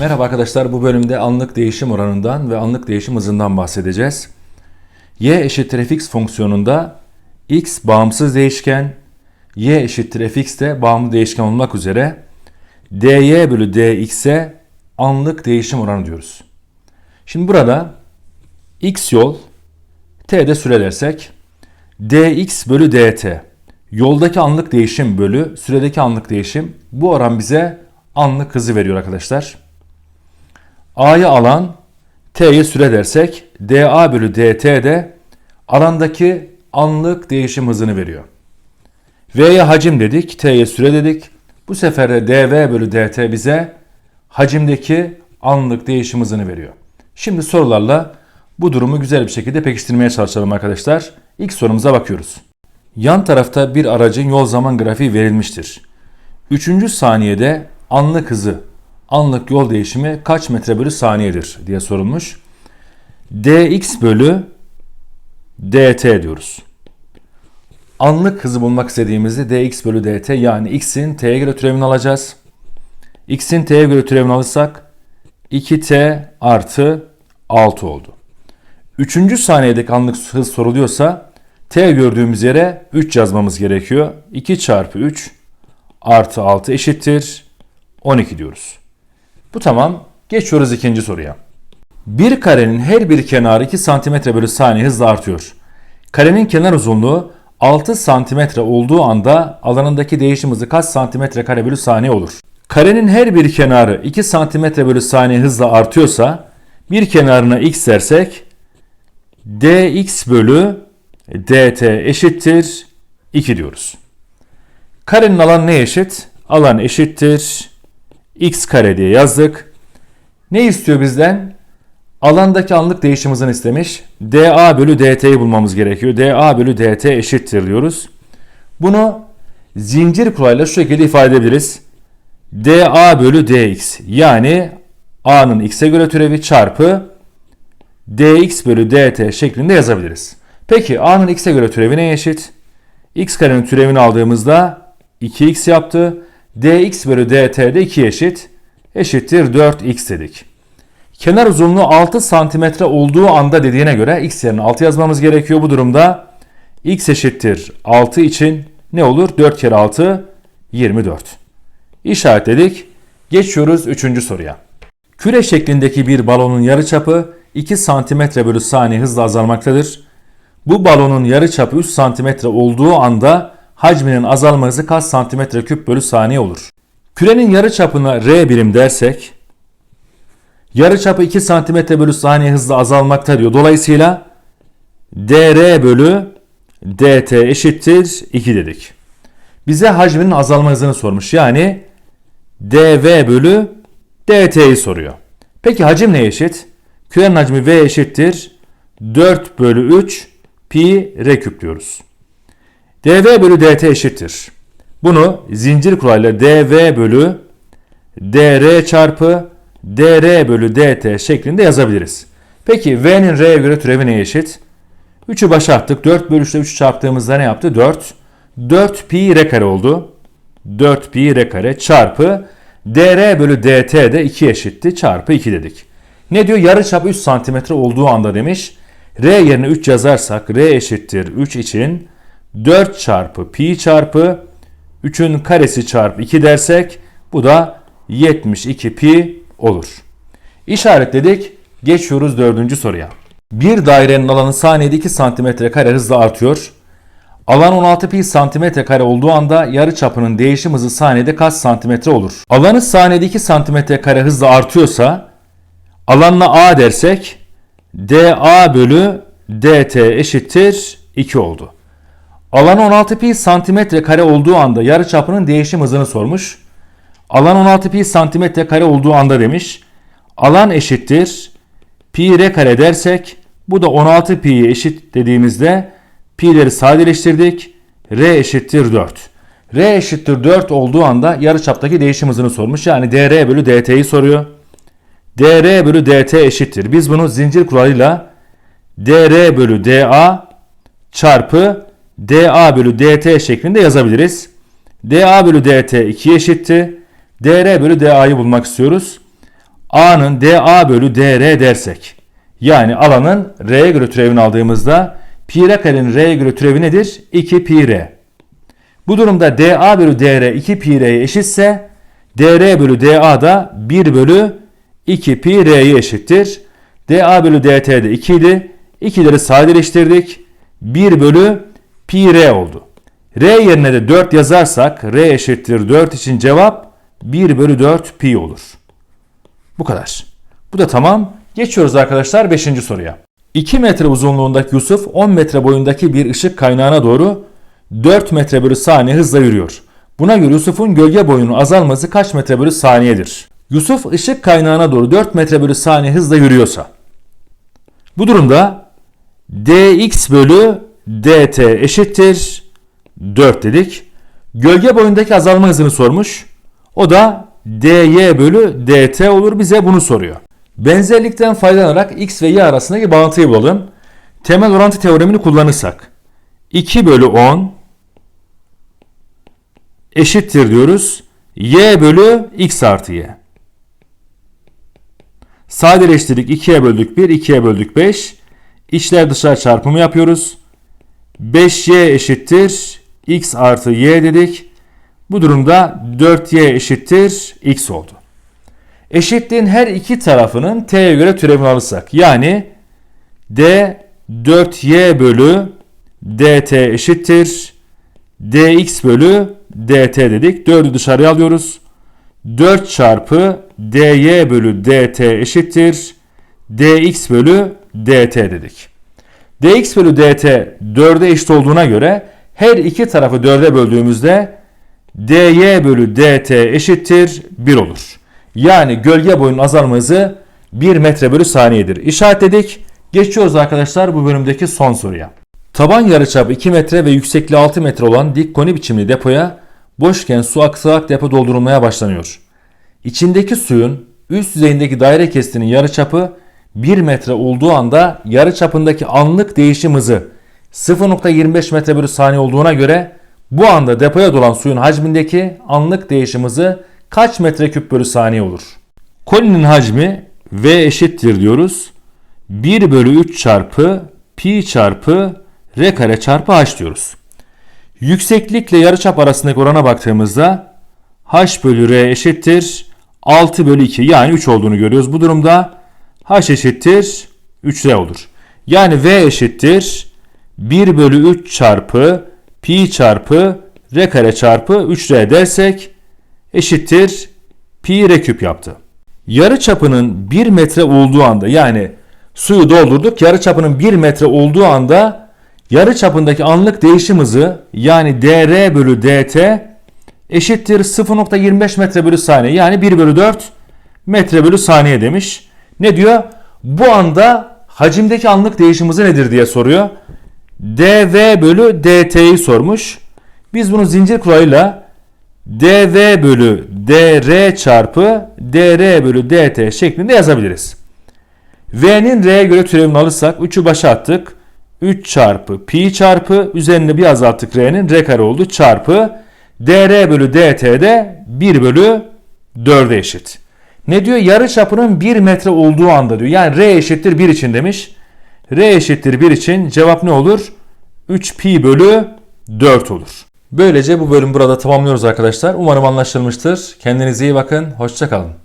Merhaba arkadaşlar bu bölümde anlık değişim oranından ve anlık değişim hızından bahsedeceğiz. y eşittir fx fonksiyonunda x bağımsız değişken, y eşittir fx de bağımlı değişken olmak üzere dy bölü dx'e anlık değişim oranı diyoruz. Şimdi burada x yol, t'de süre dersek dx bölü dt yoldaki anlık değişim bölü süredeki anlık değişim bu oran bize anlık hızı veriyor arkadaşlar. A'yı alan T'ye süre dersek dA bölü dt de alandaki anlık değişim hızını veriyor. V'ye hacim dedik, T'ye süre dedik. Bu sefer de dV bölü dt bize hacimdeki anlık değişim hızını veriyor. Şimdi sorularla bu durumu güzel bir şekilde pekiştirmeye çalışalım arkadaşlar. İlk sorumuza bakıyoruz. Yan tarafta bir aracın yol zaman grafiği verilmiştir. Üçüncü saniyede anlık hızı, anlık yol değişimi kaç metre bölü saniyedir diye sorulmuş. dx bölü dt diyoruz. Anlık hızı bulmak istediğimizde dx bölü dt yani x'in t'ye göre türevini alacağız. x'in t'ye göre türevini alırsak 2t artı 6 oldu. Üçüncü saniyedeki anlık hız soruluyorsa t gördüğümüz yere 3 yazmamız gerekiyor. 2 çarpı 3 artı 6 eşittir 12 diyoruz. Bu tamam. Geçiyoruz ikinci soruya. Bir karenin her bir kenarı 2 cm bölü saniye hızla artıyor. Karenin kenar uzunluğu 6 cm olduğu anda alanındaki değişim hızı kaç cm kare bölü saniye olur? Karenin her bir kenarı 2 cm bölü saniye hızla artıyorsa bir kenarına x dersek dx bölü dt eşittir 2 diyoruz. Karenin alanı ne eşit? Alan eşittir x kare diye yazdık. Ne istiyor bizden? Alandaki anlık değişim hızını istemiş. dA bölü dt'yi bulmamız gerekiyor. dA bölü dt eşittir diyoruz. Bunu zincir kuralıyla şu şekilde ifade edebiliriz. dA bölü dx yani a'nın x'e göre türevi çarpı dx bölü dt şeklinde yazabiliriz. Peki a'nın x'e göre türevi neye eşit? x karenin türevini aldığımızda 2x yaptı. Dx bölü dt de 2 eşit. Eşittir 4x dedik. Kenar uzunluğu 6 santimetre olduğu anda dediğine göre x yerine 6 yazmamız gerekiyor. Bu durumda x eşittir 6 için ne olur? 4 kere 6 24. İşaretledik. Geçiyoruz 3. soruya. Küre şeklindeki bir balonun yarıçapı 2 santimetre bölü saniye hızla azalmaktadır. Bu balonun yarıçapı 3 santimetre olduğu anda hacminin azalma hızı kaç santimetre küp bölü saniye olur? Kürenin yarıçapına r birim dersek yarıçapı 2 santimetre bölü saniye hızla azalmakta diyor. Dolayısıyla dr bölü dt eşittir 2 dedik. Bize hacminin azalma hızını sormuş. Yani dv bölü dt'yi soruyor. Peki hacim neye eşit? Kürenin hacmi v eşittir 4 bölü 3 pi r küp diyoruz. Dv bölü dt eşittir. Bunu zincir kuralıyla dv bölü dr çarpı dr bölü dt şeklinde yazabiliriz. Peki v'nin r'ye göre türevi neye eşit? 3'ü başa attık. 4 bölü 3'te 3 çarptığımızda ne yaptı? 4. 4 pi r kare oldu. 4 pi r kare çarpı dr bölü dt de 2 eşitti. Çarpı 2 dedik. Ne diyor? Yarıçap 3 santimetre olduğu anda demiş. R yerine 3 yazarsak R eşittir 3 için 4 çarpı pi çarpı 3'ün karesi çarpı 2 dersek bu da 72 pi olur. İşaretledik. Geçiyoruz dördüncü soruya. Bir dairenin alanı saniyede 2 santimetre kare hızla artıyor. Alan 16 pi santimetre kare olduğu anda yarı çapının değişim hızı saniyede kaç santimetre olur? Alanı saniyede 2 santimetre kare hızla artıyorsa alanla a dersek dA bölü dt eşittir 2 oldu. Alan 16 pi santimetre kare olduğu anda yarı çapının değişim hızını sormuş. Alan 16 pi santimetre kare olduğu anda demiş. Alan eşittir pi r kare dersek bu da 16 pi'ye eşit dediğimizde pi'leri sadeleştirdik. R eşittir 4. R eşittir 4 olduğu anda yarıçaptaki değişim hızını sormuş. Yani dr bölü dt'yi soruyor. dr bölü dt eşittir. Biz bunu zincir kuralıyla dr bölü da çarpı da bölü dt şeklinde yazabiliriz. da bölü dt 2 eşitti. dr bölü da'yı bulmak istiyoruz. A'nın dA bölü dr dersek yani alanın R'ye göre türevini aldığımızda pi r karenin R'ye göre türevi nedir? 2 pi r. Bu durumda dA bölü dr 2 pi r'ye eşitse dr bölü dA da 1 bölü 2 pi r'ye eşittir. dA bölü dt de 2 idi. 2'leri sadeleştirdik. 1 bölü pi r oldu. R yerine de 4 yazarsak R eşittir 4 için cevap 1 bölü 4 pi olur. Bu kadar. Bu da tamam. Geçiyoruz arkadaşlar 5. soruya. 2 metre uzunluğundaki Yusuf 10 metre boyundaki bir ışık kaynağına doğru 4 metre bölü saniye hızla yürüyor. Buna göre Yusuf'un gölge boyunun azalması kaç metre bölü saniyedir? Yusuf ışık kaynağına doğru 4 metre bölü saniye hızla yürüyorsa bu durumda dx bölü dt eşittir 4 dedik. Gölge boyundaki azalma hızını sormuş. O da dy bölü dt olur bize bunu soruyor. Benzerlikten faydalanarak x ve y arasındaki bağıntıyı bulalım. Temel orantı teoremini kullanırsak 2 bölü 10 eşittir diyoruz. y bölü x artı y. Sadeleştirdik 2'ye böldük 1, 2'ye böldük 5. İçler dışlar çarpımı yapıyoruz. 5y eşittir x artı y dedik. Bu durumda 4y eşittir x oldu. Eşitliğin her iki tarafının t'ye göre türevini alırsak yani d 4y bölü dt eşittir dx bölü dt dedik. 4'ü dışarıya alıyoruz. 4 çarpı dy bölü dt eşittir dx bölü dt dedik. Dx bölü dt 4'e eşit olduğuna göre her iki tarafı 4'e böldüğümüzde dy bölü dt eşittir 1 olur. Yani gölge boyunun azalma hızı 1 metre bölü saniyedir. İşaretledik. Geçiyoruz arkadaşlar bu bölümdeki son soruya. Taban yarıçapı 2 metre ve yüksekliği 6 metre olan dik koni biçimli depoya boşken su aksarak depo doldurulmaya başlanıyor. İçindeki suyun üst yüzeyindeki daire kestinin yarıçapı 1 metre olduğu anda yarıçapındaki anlık değişim hızı 0.25 metre bölü saniye olduğuna göre bu anda depoya dolan suyun hacmindeki anlık değişim hızı kaç metreküp bölü saniye olur? Kolinin hacmi V eşittir diyoruz. 1 bölü 3 çarpı pi çarpı r kare çarpı h diyoruz. Yükseklikle yarıçap arasındaki orana baktığımızda h bölü r eşittir 6 bölü 2 yani 3 olduğunu görüyoruz. Bu durumda h eşittir 3r olur. Yani v eşittir 1 bölü 3 çarpı pi çarpı r kare çarpı 3r dersek eşittir pi r küp yaptı. Yarı çapının 1 metre olduğu anda yani suyu doldurduk. Yarı çapının 1 metre olduğu anda yarı çapındaki anlık değişim hızı yani dr bölü dt eşittir 0.25 metre bölü saniye yani 1 bölü 4 metre bölü saniye demiş. Ne diyor? Bu anda hacimdeki anlık değişim nedir diye soruyor. dv bölü dt'yi sormuş. Biz bunu zincir kuralıyla dv bölü dr çarpı dr bölü dt şeklinde yazabiliriz. v'nin r'ye göre türevini alırsak 3'ü başa attık. 3 çarpı pi çarpı üzerine bir azalttık r'nin r kare oldu çarpı dr bölü dt de 1 bölü 4'e eşit. Ne diyor? Yarı çapının 1 metre olduğu anda diyor. Yani r eşittir 1 için demiş. r eşittir 1 için cevap ne olur? 3 pi bölü 4 olur. Böylece bu bölüm burada tamamlıyoruz arkadaşlar. Umarım anlaşılmıştır. Kendinize iyi bakın. Hoşçakalın.